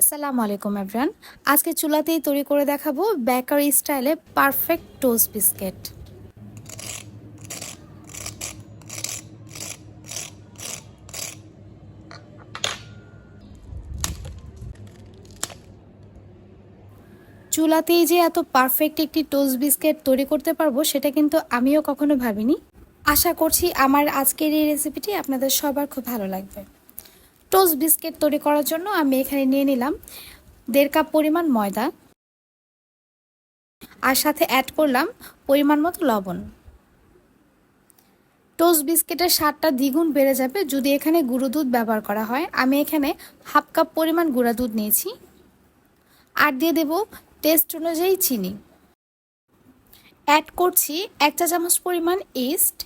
আসসালামু আলাইকুম এভরান আজকে চুলাতেই তৈরি করে দেখাবো বেকারি স্টাইলে পারফেক্ট টোস্ট বিস্কিট চুলাতেই যে এত পারফেক্ট একটি টোস্ট বিস্কিট তৈরি করতে পারব, সেটা কিন্তু আমিও কখনো ভাবিনি। আশা করছি আমার আজকের এই রেসিপিটি আপনাদের সবার খুব ভালো লাগবে। টোস্ট বিস্কিট তৈরি করার জন্য আমি এখানে নিয়ে নিলাম দেড় কাপ পরিমাণ ময়দা আর সাথে অ্যাড করলাম পরিমাণ মতো লবণ। টোস্ট বিস্কিটের স্বাদটা দ্বিগুণ বেড়ে যাবে যদি এখানে গুঁড়ো দুধ ব্যবহার করা হয়। আমি এখানে হাফ কাপ পরিমাণ গুঁড়া দুধ নিয়েছি আর দিয়ে দেব টেস্ট অনুযায়ী চিনি। অ্যাড করছি এক চা চামচ পরিমাণ ইস্ট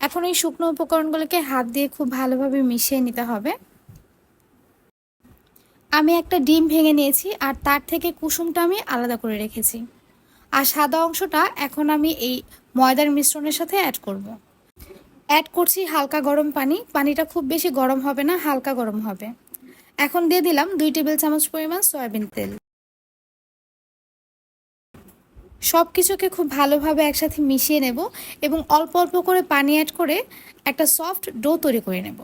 এখন এই শুকনো উপকরণগুলোকে হাত দিয়ে খুব ভালোভাবে মিশিয়ে নিতে হবে। আমি একটা ডিম ভেঙে নিয়েছি আর তার থেকে কুসুমটা আমি আলাদা করে রেখেছি। আর সাদা অংশটা এখন আমি এই ময়দার মিশ্রণের সাথে অ্যাড করব। অ্যাড করছি হালকা গরম পানি। পানিটা খুব বেশি গরম হবে না, হালকা গরম হবে। এখন দিয়ে দিলাম দুই টেবিল চামচ পরিমাণ সয়াবিন তেল। সব কিছুকে খুব ভালোভাবে একসাথে মিশিয়ে নেব এবং অল্প অল্প করে পানি অ্যাড করে একটা সফট ডো তৈরি করে নেব।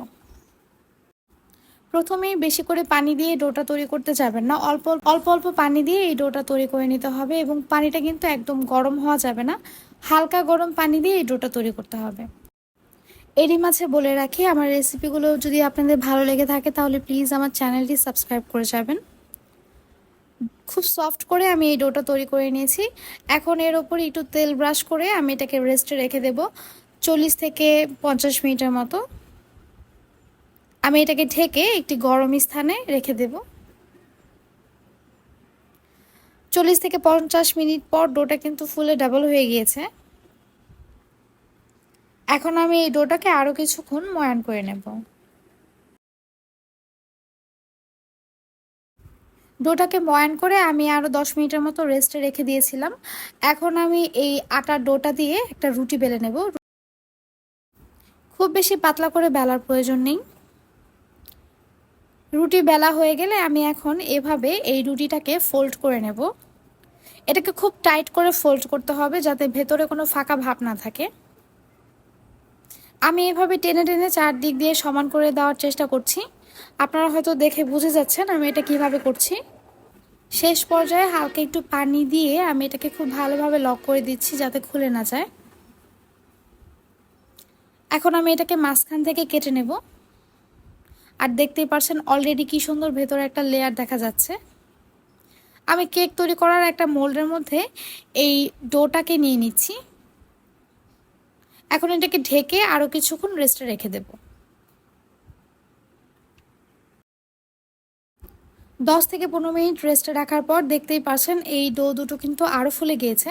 প্রথমেই বেশি করে পানি দিয়ে ডোটা তৈরি করতে যাবেন না। অল্প অল্প অল্প পানি দিয়ে এই ডোটা তৈরি করে নিতে হবে এবং পানিটা কিন্তু একদম গরম হওয়া যাবে না। হালকা গরম পানি দিয়ে এই ডোটা তৈরি করতে হবে। এরই মাঝে বলে রাখি, আমার রেসিপিগুলো যদি আপনাদের ভালো লেগে থাকে তাহলে প্লিজ আমার চ্যানেলটি সাবস্ক্রাইব করে যাবেন। খুব সফট করে আমি এই ডোটা তৈরি করে নিয়েছি। এখন এর ওপর একটু তেল ব্রাশ করে আমি এটাকে রেস্টে রেখে দেব চল্লিশ থেকে পঞ্চাশ মিনিটের মতো। আমি এটাকে ঢেকে একটি গরম স্থানে রেখে দেব। চল্লিশ থেকে পঞ্চাশ মিনিট পর ডোটা কিন্তু ফুলে ডাবল হয়ে গিয়েছে। এখন আমি এই ডোটাকে আরও কিছুক্ষণ ময়ান করে নেব। ডোটাকে ময়ান করে আমি আরও দশ মিনিটের মতো রেস্টে রেখে দিয়েছিলাম। এখন আমি এই আটার ডোটা দিয়ে একটা রুটি বেলে নেব। খুব বেশি পাতলা করে বেলার প্রয়োজন নেই। রুটি বেলা হয়ে গেলে আমি এখন এভাবে এই রুটিটাকে ফোল্ড করে নেব। এটাকে খুব টাইট করে ফোল্ড করতে হবে যাতে ভেতরে কোনো ফাঁকা ভাব না থাকে। আমি এভাবে টেনে টেনে চারদিক দিয়ে সমান করে দেওয়ার চেষ্টা করছি। আপনারা হয়তো দেখে বুঝে যাচ্ছেন আমি এটা কীভাবে করছি। শেষ পর্যায়ে হালকা একটু পানি দিয়ে আমি এটাকে খুব ভালোভাবে লক করে দিচ্ছি যাতে খুলে না যায়। এখন আমি এটাকে মাঝখান থেকে কেটে নেব। আর দেখতেই পারছেন অলরেডি কি সুন্দর ভেতরে একটা লেয়ার দেখা যাচ্ছে। আমি কেক তৈরি করার একটা মোল্ডের মধ্যে এই ডোটাকে নিয়ে নিচ্ছি। এখন এটাকে ঢেকে আরও কিছুক্ষণ রেস্টে রেখে দেব। দশ থেকে পনেরো মিনিট রেস্টে রাখার পর দেখতেই পারছেন এই ডো দুটো কিন্তু আরও ফুলে গিয়েছে।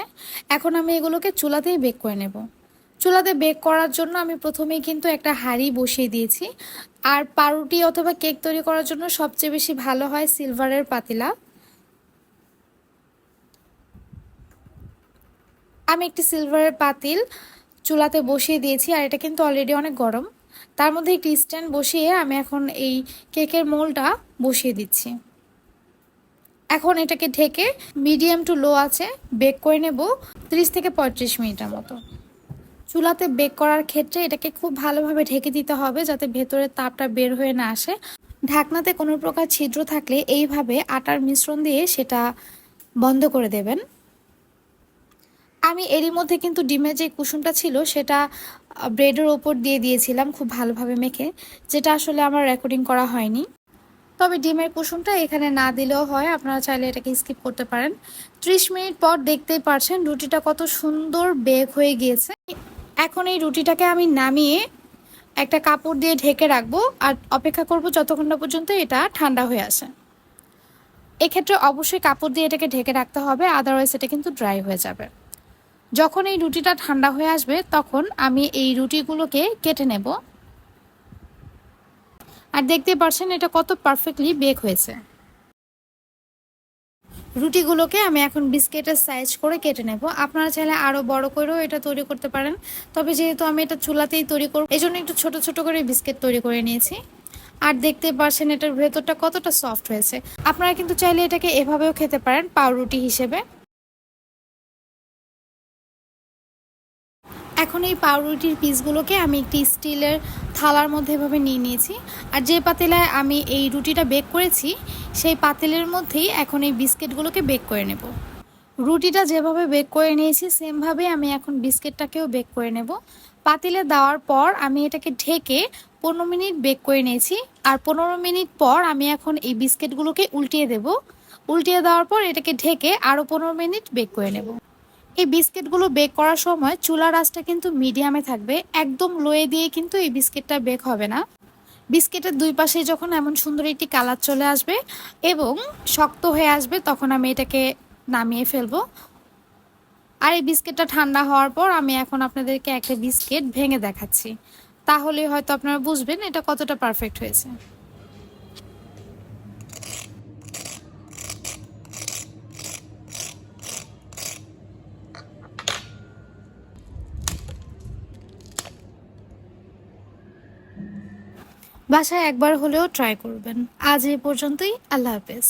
এখন আমি এগুলোকে চুলাতেই বেক করে নেব। চুলাতে বেক করার জন্য আমি প্রথমেই কিন্তু একটা হাঁড়ি বসিয়ে দিয়েছি। আর পাউরুটি অথবা কেক তৈরি করার জন্য সবচেয়ে বেশি ভালো হয় সিলভারের পাতিলা। আমি একটি সিলভারের পাতিল চুলাতে বসিয়ে দিয়েছি আর এটা কিন্তু অলরেডি অনেক গরম। তার মধ্যে একটি স্ট্যান্ড বসিয়ে আমি এখন এই কেকের মোলটা বসিয়ে দিচ্ছি। এখন এটাকে ঢেকে মিডিয়াম টু লো আছে বেক করে নেব 30 থেকে পঁয়ত্রিশ মিনিটের মতো। চুলাতে বেক করার ক্ষেত্রে এটাকে খুব ভালোভাবে ঢেকে দিতে হবে যাতে ভেতরের তাপটা বের হয়ে না আসে। ঢাকনাতে কোনো প্রকার ছিদ্র থাকলে এইভাবে আটার মিশ্রণ দিয়ে সেটা বন্ধ করে দেবেন। আমি এরই মধ্যে কিন্তু ডিমের যে কুসুমটা ছিল সেটা ব্রেডের ওপর দিয়ে দিয়েছিলাম খুব ভালোভাবে মেখে, যেটা আসলে আমার রেকর্ডিং করা হয়নি। তবে ডিমের কুসুমটা এখানে না দিলেও হয়, আপনারা চাইলে এটাকে স্কিপ করতে পারেন। ত্রিশ মিনিট পর দেখতেই পারছেন রুটিটা কত সুন্দর বেক হয়ে গিয়েছে। এখন এই রুটিটাকে আমি নামিয়ে একটা কাপড় দিয়ে ঢেকে রাখব আর অপেক্ষা করব যতক্ষণ না পর্যন্ত এটা ঠান্ডা হয়ে আসে। এক্ষেত্রে অবশ্যই কাপড় দিয়ে এটাকে ঢেকে রাখতে হবে আদারওয়াইজ এটা কিন্তু ড্রাই হয়ে যাবে। যখন এই রুটিটা ঠান্ডা হয়ে আসবে, তখন আমি এই রুটিগুলোকে কেটে নেব। আর দেখতে পারছেন এটা কত পারফেক্টলি বেক হয়েছে। রুটিগুলোকে আমি এখন বিস্কিটের সাইজ করে কেটে নেব। আপনারা চাইলে আরও বড় করেও এটা তৈরি করতে পারেন। তবে যেহেতু আমি এটা চুলাতেই তৈরি করব এই জন্য একটু ছোট ছোট করে বিস্কিট তৈরি করে নিয়েছি। আর দেখতে পারছেন এটার ভেতরটা কতটা সফট হয়েছে। আপনারা কিন্তু চাইলে এটাকে এভাবেও খেতে পারেন, পাউরুটি হিসেবে। এখন এই পাউরুটির পিসগুলোকে আমি একটি স্টিলের থালার মধ্যে এভাবে নিয়ে নিয়েছি। আর যে পাতিলায় আমি এই রুটিটা বেক করেছি, সেই পাতিলের মধ্যেই এখন এই বিস্কিটগুলোকে বেক করে নেব। রুটিটা যেভাবে বেক করে নিয়েছি, সেমভাবে আমি এখন বিস্কিটটাকেও বেক করে নেব। পাতিলে দেওয়ার পর আমি এটাকে ঢেকে পনেরো মিনিট বেক করে নিয়েছি। আর পনেরো মিনিট পর আমি এখন এই বিস্কিটগুলোকে উল্টিয়ে দেব। উল্টিয়ে দেওয়ার পর এটাকে ঢেকে আরও পনেরো মিনিট বেক করে নেব। এই বিস্কিটগুলো বেক করার সময় চুলার আঁচটা কিন্তু মিডিয়ামে থাকবে, একদম লোয়ে দিয়ে কিন্তু এই বিস্কিটটা বেক হবে না। বিস্কিটের দুই পাশে যখন এমন সুন্দর একটি কালার চলে আসবে এবং শক্ত হয়ে আসবে, তখন আমি এটাকে নামিয়ে ফেলব। আর এই বিস্কিটটা ঠান্ডা হওয়ার পর আমি এখন আপনাদেরকে একটা বিস্কিট ভেঙে দেখাচ্ছি। তাহলে হয়তো আপনারা বুঝবেন এটা কতটা পারফেক্ট হয়েছে। বাসায় একবার হলেও ট্রাই করবেন। আজ এ পর্যন্তই আল্লাহ হাফেজ।